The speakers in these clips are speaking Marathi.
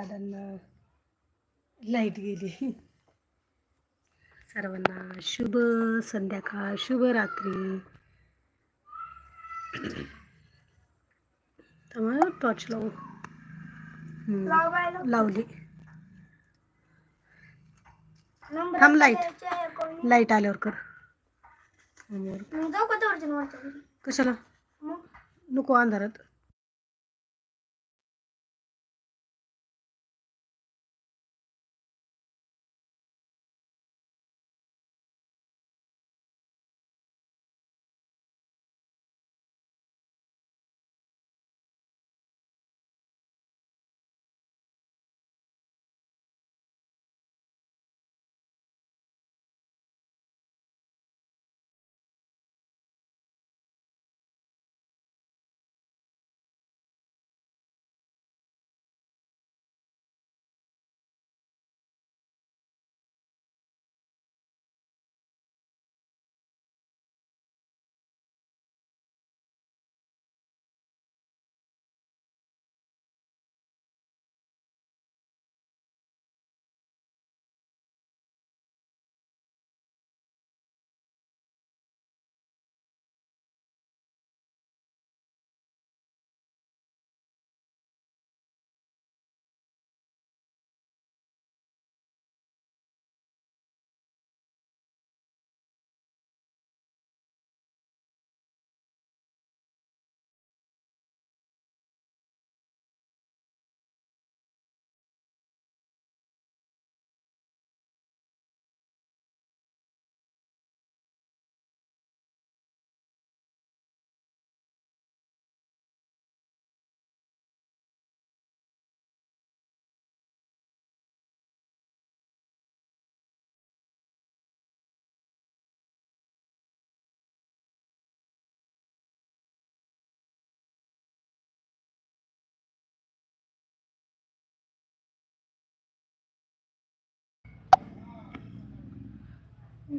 दादांना लाइट गेली. सर्वांना शुभ संध्याकाळ शुभ रात्री. त्यामुळे टॉर्च लावू. लावली. थांब लाइट. लाइट आल्यावर कर? कशाला? नको अंधारात.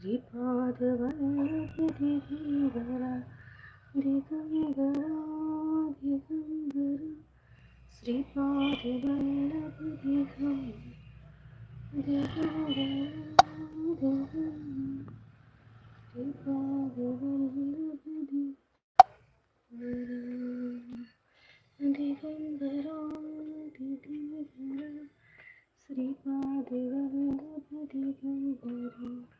श्रीपाद वल्लभ दिगंबरा दिगंबरा दिगंबरा श्रीपाद वल्लभ दिगंबरा दिगंबरा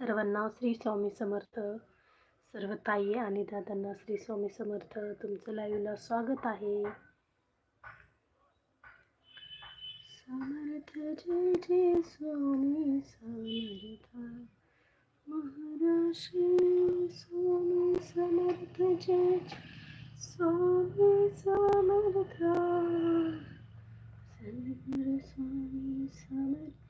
सर्वांना श्री स्वामी समर्थ सर्व ताई आणि दादांना श्री स्वामी समर्थ तुमचं लाईव्हला स्वागत आहे. समर्थ जय जय स्वामी समर्थ. महाराष्ट्री स्वामी समर्थ जय स्वामी समर्थ. सद्गुरु स्वामी समर्थ.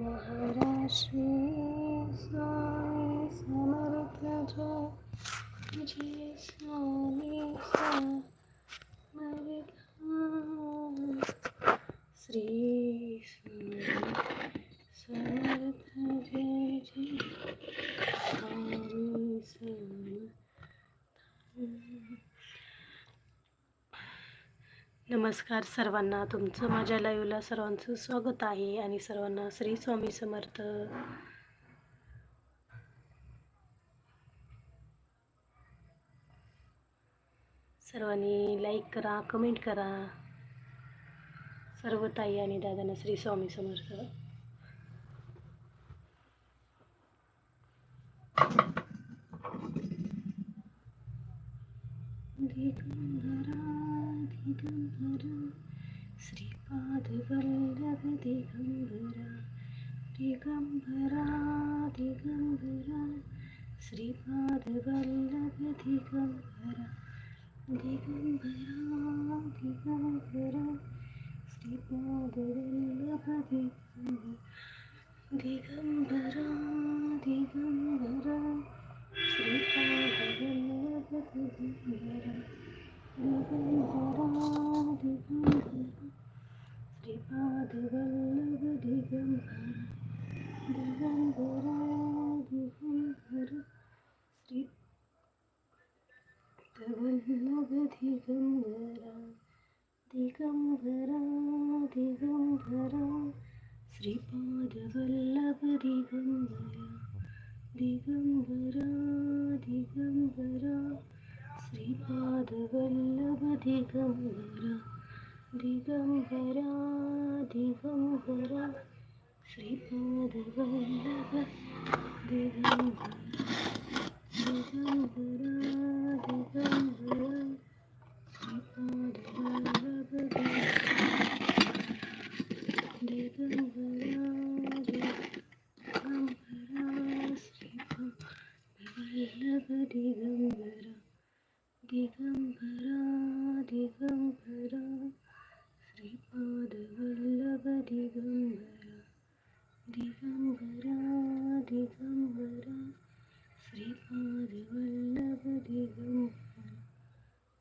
महाराष्ट्री स्वामी समर्थ जय जय स्वामी समर्थ श्री स्वामी समर्थ जय जय स्वामी समर्थ नमस्कार सर्वांना. तुमचं माझ्या लाईव्हला सर्वांचं स्वागत आहे आणि सर्वांना श्री स्वामी समर्थ. सर्वांनी लाईक करा कमेंट करा. सर्व ताई आणि दादांना श्री स्वामी समर्थ दिगंबरा दिगंबरा श्रीपाद वल्लभ दिगंबरा दिगंबरा दिगंबरा श्रीपाद वल्लभ दिगंबरा दिगंबरा दिगंबरा श्रीपाद वल्लभ दिगंबरा दिगंबरा दिगंबरा श्रीपाद दिगंबरा दिगंबरा दिगंबरा श्रीपाद वल्लभ दिगंबरा दिगंबरा दिगंबरा श्री वल्लभ दिगंबरा दिगंबरा दिगंबरा श्रीपाद वल्लभ दिगंबरा दिगंबरा दिगंबरा श्रीपाद वल्लभ दिगंबरा दिगंबरा दिगंबरा श्रीपाद वल्लभ दिगंबरा दिगंबरा दिगंबरा श्रीपाद वल्लभ दिगंबरा दिगंबरा श्रीपाद वल्लभ दिगंबरा दिगंबरा दिगंबरा श्रीपाद वल्लभ दिगंबरा दिगंबरा दिगंबरा श्रीपाद वल्लभ दिगंबरा